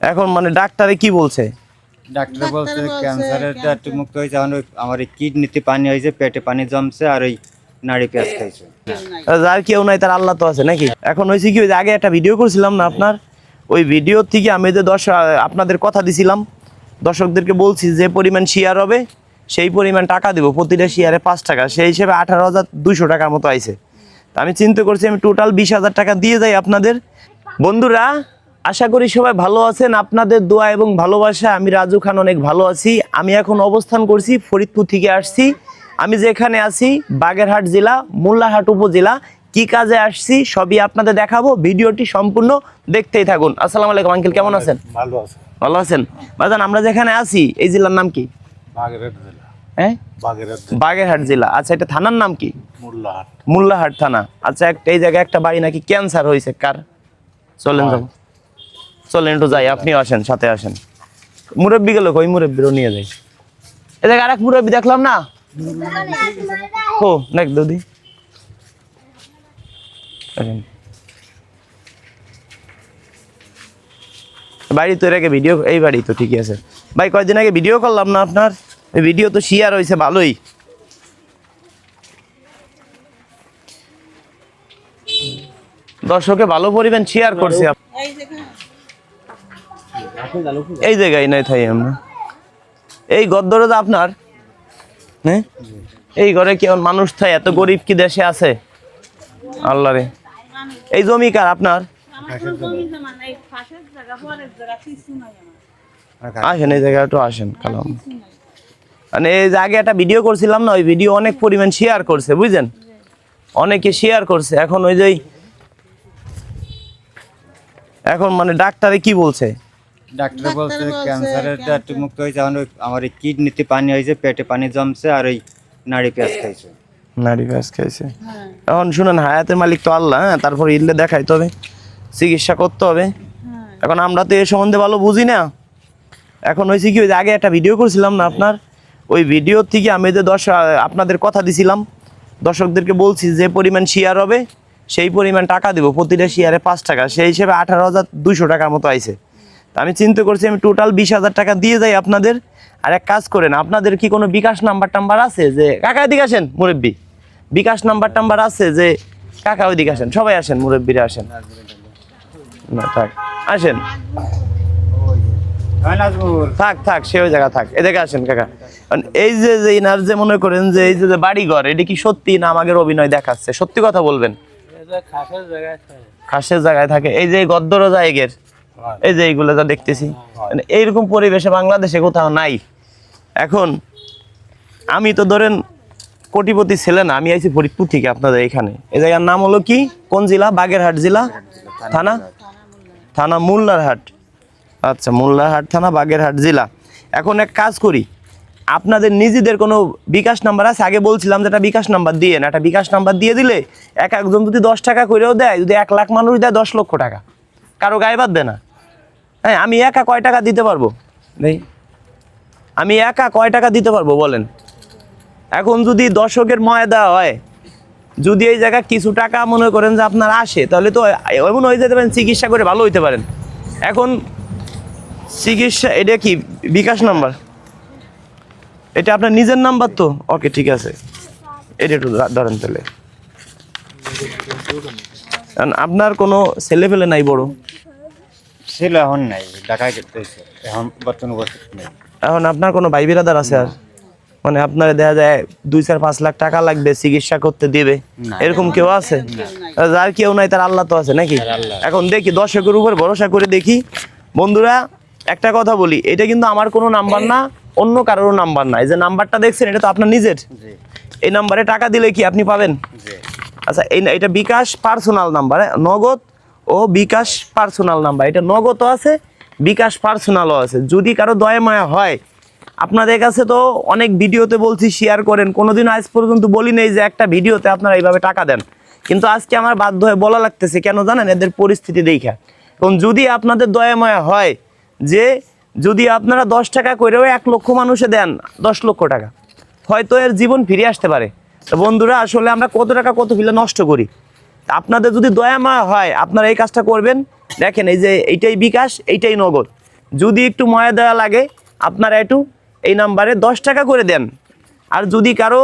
এখন মানে ডাক্তারে কি বলছে? ডাক্তার বলছে ক্যান্সারের একটু মুক্ত হয়েছে। এখন ওই আমার এই কিডনিতে পানি হয়েছে পেটে পানি জমছে আর ওই নাড়ি পেঁয়াজ খাইছে। যার কেউ নাই তার আল্লাহ তো আছে নাকি? এখন হয়েছে কি ওই আগে একটা ভিডিও করছিলাম না আপনার? ওই ভিডিও থেকে আমি যে দর্শক আপনাদের কথা দিছিলাম। দর্শকদেরকে বলছি যে পরিমাণ শেয়ার হবে সেই পরিমাণ টাকা দেবো। প্রতিটা শেয়ারে পাঁচ টাকা। সেই হিসেবে আঠারো হাজার দুশো টাকার মতো আইছে। তা আমি চিন্তা করছি আমি টোটাল বিশ হাজার টাকা দিয়ে যাই আপনাদের। বন্ধুরা আশা করি সবাই ভালো আছেন। আপনাদের দোয়া এবং ভালোবাসা আমি রাজু খান অনেক ভালো আছি। আমি এখন অবস্থান করছি ফরিদপুর থেকে আসছি। আমি যেখানে আছি বাগেরহাট জেলা মোল্লাহাট উপজেলা। কি কাজে আসছি সবই আপনাদের দেখাবো। ভিডিওটি সম্পূর্ণ দেখতেই থাকুন। আসসালামু আলাইকুম আঙ্কেল কেমন আছেন? ভালো আছে ভালো আছেন? বাজান আমরা যেখানে আছি এই জেলার নাম কি? বাগেরহাট জেলা। হ্যাঁ? বাগেরহাট বাগেরহাট জেলা। আচ্ছা এটা থানার নাম কি? মোল্লাহাট। মোল্লাহাট থানা। আচ্ছা একটা এই জায়গায় একটা বাড়ি নাকি ক্যান্সার হয়েছে কার? চলেন যাব। চলেন একটু যাই, আপনিও আসেন, সাথে আসেন। মুরব্বী গেল কই? মুরব্বীরও নিয়ে যাই। এ জায়গায় আরেক মুরব্বী দেখলাম না? ও দেখ, দুদি। বাড়ি তো এর ভিডিও এই বাড়ি তো ঠিকই আছে। ভাই কয়েকদিন আগে ভিডিও করলাম না আপনার? ভিডিও তো শেয়ার হয়েছে ভালোই। দর্শকে ভালো পরিমাণ শেয়ার করছি এই জায়গায় নাই থাই আমরা। এই গদ্দরদা আপনার হ্যাঁ এই ঘরে কেমন মানুষ থাই? এত গরিব কি দেশে আছে? আল্লাহ রে। এই জমি কার আপনার? আসেন এই জায়গায় একটু আসেন কালাম। মানে এই যে আগে একটা ভিডিও করছিলাম না ওই ভিডিও অনেক পরিমাণ শেয়ার করছে বুঝলেন অনেকে শেয়ার করছে। এখন ওই যে এখন মানে ডাক্তারে কি বলছে? ডাক্তার বলছে ক্যান্সারের একটু মুক্ত হয়েছে ওই আমার এই কিডনিতে পানি হয়েছে পেটে পানি জমছে আর ওই নাড়ি পেঁয়াজ খাইছে। নারী ব্যাস খাইছে। হ্যাঁ। এখন শুনেন হায়াতের মালিক তো আল্লাহ হ্যাঁ তারপর ইল্লে দেখাইতে হবে চিকিৎসা করতে হবে। হ্যাঁ। এখন আমরা তো এ সম্বন্ধে ভালো বুঝি না। এখন হয়েছে কি ওই আগে একটা ভিডিও করছিলাম না আপনার? ওই ভিডিও থেকে আমি যে দর্শক আপনাদের কথা দিছিলাম দর্শকদেরকে বলছি যে পরিমাণ শেয়ার হবে সেই পরিমাণ টাকা দেবো প্রতিটা শেয়ারে পাঁচ টাকা। সেই হিসেবে আঠারো হাজার দুশো টাকার মতো আইছে। তা আমি চিন্তা করছি আমি টোটাল বিশ হাজার টাকা দিয়ে যাই আপনাদের। আর এক কাজ করেন আপনাদের কি কোনো বিকাশ নাম্বার টাম্বার আছে যে কাকা এদিকে আসেন মুরব্বী। বিকাশ নাম্বার টাম্বার আছে যে কাকা ওইদিকে আসেন সবাই আসেন মুরব্বীরা আসেন। না থাক আসেন। থাক থাক সে ওই জায়গা থাক এদিকে আসেন কাকা। এই যে যে ইনার যে মনে করেন যে এই যে যে বাড়ি ঘর এটা কি সত্যি না আমাদের অভিনয় দেখাচ্ছে? সত্যি কথা বলবেন? খাসের জায়গায় থাকে এই যে গদ্দর জায়গের। এই যে এইগুলো যা দেখতেছি। মানে এইরকম পরিবেশে বাংলাদেশে কোথাও নাই। এখন আমি তো ধরেন কোটিপতি ছেলে না আমি আইছি ফরিদপুর থেকে আপনাদের এখানে। এই জায়গার নাম হলো কি? কোন জেলা? বাগেরহাট জেলা? থানা? থানা মোল্লারহাট। আচ্ছা মোল্লারহাট থানা বাগেরহাট জেলা। এখন এক কাজ করি আপনাদের নিজেদের কোনো বিকাশ নাম্বার আছে? আগে বলছিলাম যে একটা বিকাশ নাম্বার দিয়ে না একটা বিকাশ নাম্বার দিয়ে দিলে এক একজন যদি দশ টাকা করেও দেয় যদি এক লাখ মানুষ দেয় দশ লক্ষ টাকা। কারও গায়ে বাঁধবে না। হ্যাঁ আমি একা কয় টাকা দিতে পারব? নেই। আমি একা কয় টাকা দিতে পারব বলেন? এখন যদি দর্শকের ময়দা হয় যদি এই জায়গায় কিছু টাকা মনে করেন যে আপনার আসে তাহলে তো এমন হয়ে যেতে পারেন চিকিৎসা করে ভালো হইতে পারেন। এখন চিকিৎসা এটা কি বিকাশ নাম্বার? এটা আপনার নিজের নাম্বার তো? ওকে ঠিক আছে। এটা একটু ধরেন তাহলে। কারণ আপনার কোনো ছেলে ফেলে নাই বড়। ছিল এখন নাই ঢাকায় করতে হয়েছে এখন বর্তমান উপস্থিত নেই। এখন আপনার কোনো ভাই বিরাদার আছে আর? মানে আপনার দেখা যায় দুই চার পাঁচ লাখ টাকা লাগবে চিকিৎসা করতে দিবে। এরকম কেউ আছে? যার কেউ নাই তার আল্লাহ তো আছে নাকি? এখন দেখি দর্শকের উপর ভরসা করে দেখি। বন্ধুরা একটা কথা বলি এটা কিন্তু আমার কোনো নাম্বার না অন্য কারোর নাম্বার না। এই যে নাম্বারটা দেখছেন এটা তো আপনার নিজের। এই নাম্বারে টাকা দিলে কি আপনি পাবেন? আচ্ছা এই এটা বিকাশ পার্সোনাল নাম্বার নগদ ও বিকাশ পার্সোনাল নাম্বার এটা নগদও আছে, বিকাশ পার্সোনালও আছে। যদি কারও দয়া মায়া হয়, আপনাদের কাছে তো অনেক ভিডিওতে বলছি শেয়ার করেন। কোনোদিন আজ পর্যন্ত বলি নেই যে একটা ভিডিওতে আপনারা এইভাবে টাকা দেন। কিন্তু আজকে আমার বাধ্য হয়ে বলা লাগতেছে, কেন জানেন? এদের পরিস্থিতি দেখা। এবং যদি আপনাদের দয়া মায়া হয় যে, যদি আপনারা দশ টাকা করেও এক লক্ষ মানুষে দেন, দশ লক্ষ টাকা, হয়তো এর জীবন ফিরে আসতে পারে। বন্ধুরা, আসলে আমরা কত টাকা কত ফিলে নষ্ট করি? আপনাদের যদি দয়াময় হয়, আপনারা এই কাজটা করবেন। দেখেন, এই যে এইটাই বিকাশ, এইটাই নগদ। যদি একটু ময়া দেওয়া লাগে, আপনারা একটু এই নাম্বারে দশ টাকা করে দেন। আর যদি কারও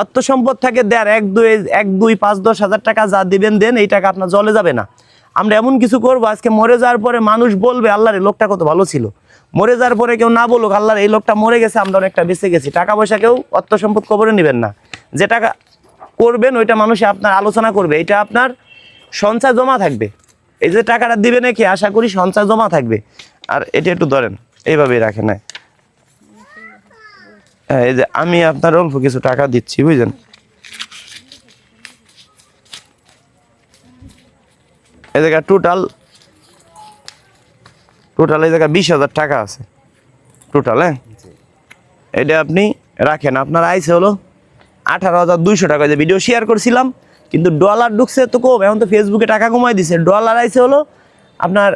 অর্থ সম্পদ থাকে, দেন, এক দুই এক দুই, পাঁচ, দশ হাজার টাকা যা দিবেন, দেন, এই টাকা আপনার জলে যাবে না। আমরা এমন কিছু করব, আজকে মরে যাওয়ার পরে মানুষ বলবে, আল্লাহর এই লোকটা কত ভালো ছিল। মরে যাওয়ার পরে কেউ না বলুক, আল্লাহর এই লোকটা মরে গেছে, আমরা অনেকটা বেঁচে গেছি। টাকা পয়সা কেউ অর্থ সম্পদ কবরে নেবেন না। যে টাকা করবেন ওইটা মানুষে আপনার আলোচনা করবে। এটা আপনার সঞ্চয় জমা থাকবে। এই যে টাকাটা দিবে নাকি আশা করি সঞ্চয় জমা থাকবে। আর এটা একটু ধরেন এইভাবেই রাখেন হ্যাঁ। হ্যাঁ, এই যে আমি আপনার অল্প কিছু টাকা দিচ্ছি বুঝলেন? এই জায়গায় টোটাল টোটাল এই জায়গায় বিশ হাজার টাকা আছে। টোটাল হ্যাঁ? এটা আপনি রাখেন। আপনার আইসে হলো আঠারো হাজার দুইশো টাকা যে ভিডিও শেয়ার করছিলাম, কিন্তু ডলার ঢুকছে তো কম, এখন তো ফেসবুকে টাকা কমাই দিছে। ডলার আইসে হলো আপনার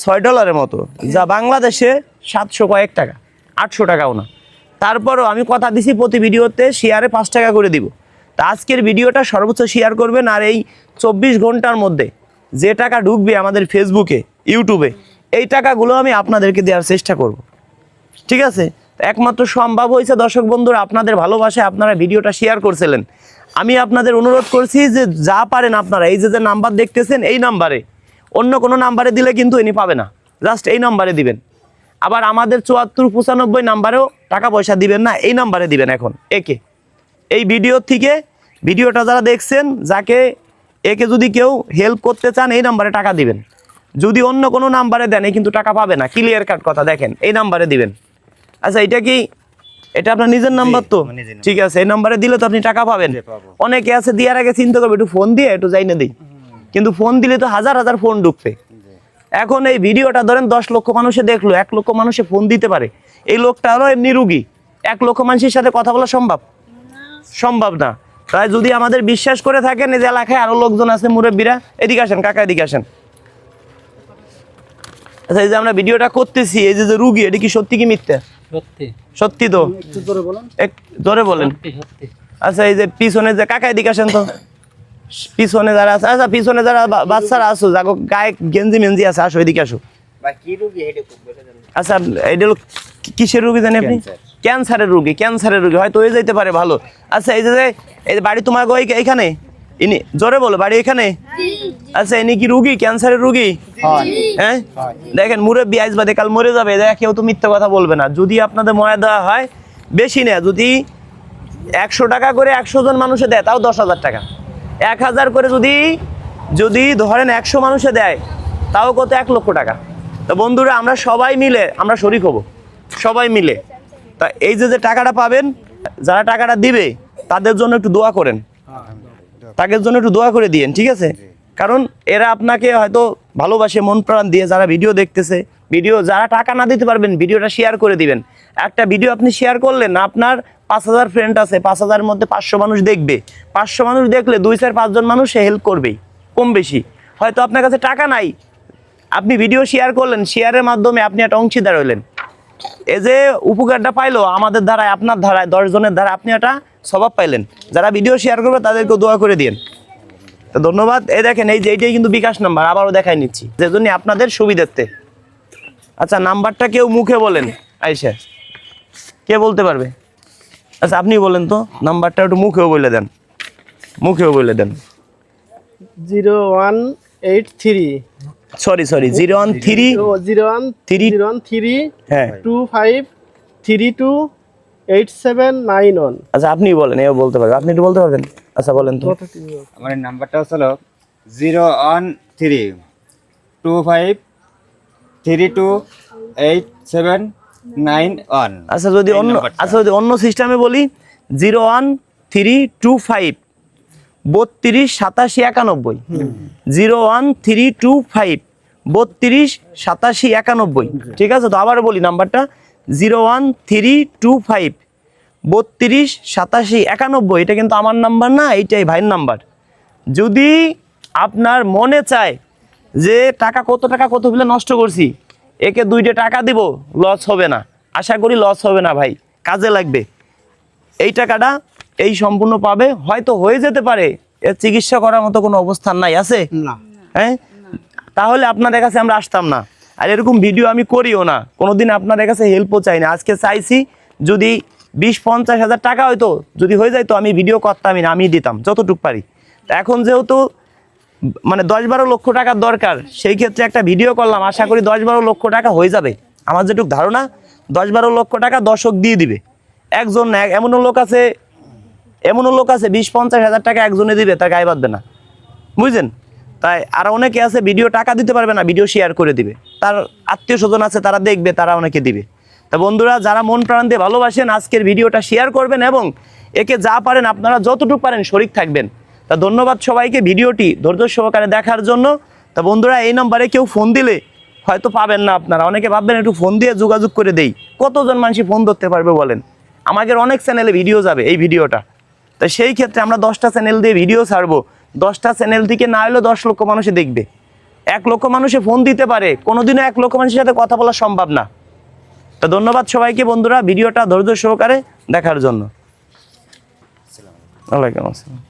ছয় ডলারের মতো, যা বাংলাদেশে সাতশো কয়েক টাকা, আটশো টাকাও না। তারপরও আমি কথা দিছি প্রতি ভিডিওতে শেয়ারে পাঁচ টাকা করে দিব। তা আজকের ভিডিওটা সর্বোচ্চ শেয়ার করবেন আর এই চব্বিশ ঘণ্টার মধ্যে যে টাকা ঢুকবে আমাদের ফেসবুকে ইউটিউবে এই টাকাগুলো আমি আপনাদেরকে দেওয়ার চেষ্টা করব। ঠিক আছে? একমাত্র সম্ভব হয়েছে, দর্শক বন্ধুরা, আপনাদের ভালোবাসায় আপনারা ভিডিওটা শেয়ার করছিলেন। আমি আপনাদের অনুরোধ করছি যে যা পারেন আপনারা, এই যে যে নাম্বার দেখতেছেন, এই নাম্বারে অন্য কোনো নাম্বারে দিলে কিন্তু ইনি পাবে না। জাস্ট এই নাম্বারে দিবেন। আবার আমাদের চুয়াত্তর পঁচানব্বই নাম্বারেও টাকা পয়সা দিবেন না, এই নাম্বারে দিবেন এখন, একে। এই ভিডিও থেকে ভিডিওটা যারা দেখছেন, যাকে, একে যদি কেউ হেল্প করতে চান, এই নাম্বারে টাকা দিবেন। যদি অন্য কোনো নাম্বারে দেন কিন্তু টাকা পাবে না। ক্লিয়ার কাট কথা, দেখেন, এই নাম্বারে দিবেন। আচ্ছা এটা কি এটা আপনার নিজের নাম্বার তো। ঠিক আছে এই নাম্বারে দিলে তো আপনি টাকা পাবেন। অনেকে আছে দেওয়ার আগে চিন্তা করবে একটু ফোন দিয়ে একটু যাই না দিই। কিন্তু ফোন দিলে তো হাজার হাজার ফোন ঢুকবে। এখন এই ভিডিওটা ধরেন দশ লক্ষ মানুষে দেখল এক লক্ষ মানুষে ফোন দিতে পারে। এই লোকটা হলো এমনি রুগী। এক লক্ষ মানুষের সাথে কথা বলা সম্ভব? সম্ভব না। তাই যদি আমাদের বিশ্বাস করে থাকেন এই যে এলাকায় আরও লোকজন আছে মুরব্বীরা এদিকে আসেন কাকা এদিকে আসেন। আচ্ছা এই যে আমরা ভিডিওটা করতেছি এই যে যে রুগী এটা কি সত্যি কি মিথ্যা? সত্যি। সত্যি তো? জোরে বলেন। আচ্ছা এই যে পিছনে যে কাকা এদিকে আসেন তো? পিছনে যারা আছে আচ্ছা পিছনে যারা বাচ্চারা আসো যাগো গায়ে গেঞ্জি মেঞ্জি আছে আসো এদিকে আসো। আচ্ছা এটা কিসের রুগী জানি আপনি? ক্যান্সারের রুগী ক্যান্সারের রুগী হয়তো হয়ে যাইতে পারে ভালো। আচ্ছা এই যে যে এই যে বাড়ি তোমার এইখানে? ইনি জোরে বলো বাড়ি এখানে? আচ্ছা ইনি কি রুগী? ক্যান্সারের রুগী? হ্যাঁ। দেখেন মুরব্বী আইস বাদে কাল মরে যাবে দেখা কেউ তো মিথ্যা কথা বলবে না। যদি আপনাদের ময়া দেওয়া হয় বেশি না যদি একশো টাকা করে একশো জন মানুষে দেয় তাও দশ হাজার টাকা। এক হাজার করে যদি যদি ধরেন একশো মানুষে দেয় তাও কত? এক লক্ষ টাকা। তো বন্ধুরা আমরা সবাই মিলে আমরা শরিক হব। সবাই মিলে। তা এই যে যে টাকাটা পাবেন যারা টাকাটা দিবে তাদের জন্য একটু দোয়া করেন। তাদের জন্য একটু দোয়া করে দিয়েন ঠিক আছে? কারণ এরা আপনাকে হয়তো ভালোবাসে মন প্রাণ দিয়ে যারা ভিডিও দেখতেছে ভিডিও যারা টাকা না দিতে পারবেন ভিডিওটা শেয়ার করে দিবেন। একটা ভিডিও আপনি শেয়ার করলেন আপনার পাঁচ হাজার ফ্রেন্ড আছে পাঁচ হাজারের মধ্যে পাঁচশো মানুষ দেখবে। পাঁচশো মানুষ দেখলে দুই চার পাঁচজন মানুষ সে হেল্প করবেই কম বেশি। হয়তো আপনার কাছে টাকা নাই আপনি ভিডিও শেয়ার করলেন শেয়ারের মাধ্যমে আপনি একটা অংশীদার হইলেন এই যে উপকারটা পাইলো আমাদের ধারায় আপনার ধারায় দশ জনের ধারা আপনি একটা স্বভাব পাইলেন। যারা ভিডিও শেয়ার করবে তাদেরকে দোয়া করে দিন তো ধন্যবাদ। এই দেখেন এই যে এইটাই কিন্তু বিকাশ নাম্বার আবারও দেখাই নিচ্ছি। যে জন্য আপনাদের সুবিধার্থে। আচ্ছা নাম্বারটা কেউ মুখে বলেন আইসা কে বলতে পারবে? আচ্ছা আপনি বলেন তো নাম্বারটা একটু মুখেও বলে দেন। মুখেও বলে দেন। Zero one eight three. Sorry sorry zero one three zero one three zero one three হ্যাঁ। Two five three two eight seven nine one. আচ্ছা আপনি বলেন এও বলতে পারবেন আপনি একটু বলতে পারবেন? আচ্ছা বলেন তো। আমার নাম্বারটা হলো zero one three two five three two eight seven nine one. আচ্ছা যদি অন্য আচ্ছা যদি অন্য সিস্টেমে বলি zero one three two five বত্রিশ সাতাশি একানব্বই। Zero one three two five বত্রিশ সাতাশি একানব্বই। ঠিক আছে তো আবার বলি নাম্বারটা zero one three two five. বত্রিশ সাতাশি একানব্বই এটা কিন্তু আমার নাম্বার না এইটাই ভাইয়ের নাম্বার। যদি আপনার মনে চায় যে টাকা কত টাকা কত বিলে নষ্ট করছি একে দুইটা টাকা দিব লস হবে না। আশা করি লস হবে না ভাই কাজে লাগবে। এই টাকাটা এই সম্পূর্ণ পাবে হয়তো হয়ে যেতে পারে এর চিকিৎসা করার মতো কোনো অবস্থান নাই আছে? না। হ্যাঁ? তাহলে আপনাদের কাছে আমরা আসতাম না। আর এরকম ভিডিও আমি করিও না। কোনোদিন আপনাদের কাছে হেল্পও চাই না। আজকে চাইছি যদি বিশ, পঞ্চাশ হাজার টাকা হয়তো যদি হয়ে যায় তো আমি ভিডিও করতামই না আমি দিতাম, যতটুক পারি। তা এখন যেহেতু মানে দশ বারো লক্ষ টাকার দরকার, সেই ক্ষেত্রে একটা ভিডিও করলাম। আশা করি দশ বারো লক্ষ টাকা হয়ে যাবে। আমার যেটুক ধারণা, দশ বারো লক্ষ টাকা দর্শক দিয়ে দিবে। একজন না, এমনও লোক আছে, এমনও লোক আছে, বিশ, পঞ্চাশ হাজার টাকা একজনে দিবে তার গায়ে বাঁধবে না। বুঝলেন? তাই আর অনেকে আছে ভিডিও টাকা দিতে পারবে না ভিডিও শেয়ার করে দিবে। তার আত্মীয় স্বজন আছে, তারা দেখবে, তারা অনেকে দিবে। তা বন্ধুরা, যারা মন প্রাণ দিয়ে ভালোবাসেন, আজকের ভিডিওটা শেয়ার করবেন এবং একে যা পারেন, আপনারা যতটুকু পারেন, শরিক থাকবেন। তা ধন্যবাদ সবাইকে ভিডিওটি ধৈর্য সহকারে দেখার জন্য। তা বন্ধুরা, এই নম্বরে কেউ ফোন দিলে হয়তো পাবেন না আপনারা। অনেকে ভাববেন, একটু ফোন দিয়ে যোগাযোগ করে দেই। কতজন মানুষই ফোন ধরতে পারবে বলেন? আমাদের অনেক চ্যানেলে ভিডিও যাবে এই ভিডিওটা তো সেই ক্ষেত্রে আমরা দশটা চ্যানেল দিয়ে ভিডিও ছাড়বো। দশটা চ্যানেল থেকে না হলেও দশ লক্ষ মানুষে দেখবে। এক লক্ষ মানুষে ফোন দিতে পারে, কোনোদিনও এক লক্ষ মানুষের সাথে কথা বলা সম্ভব না। তো ধন্যবাদ সবাইকে বন্ধুরা, ভিডিওটা ধৈর্য সহকারে দেখার জন্য। ওয়ালাইকুম আসসালাম।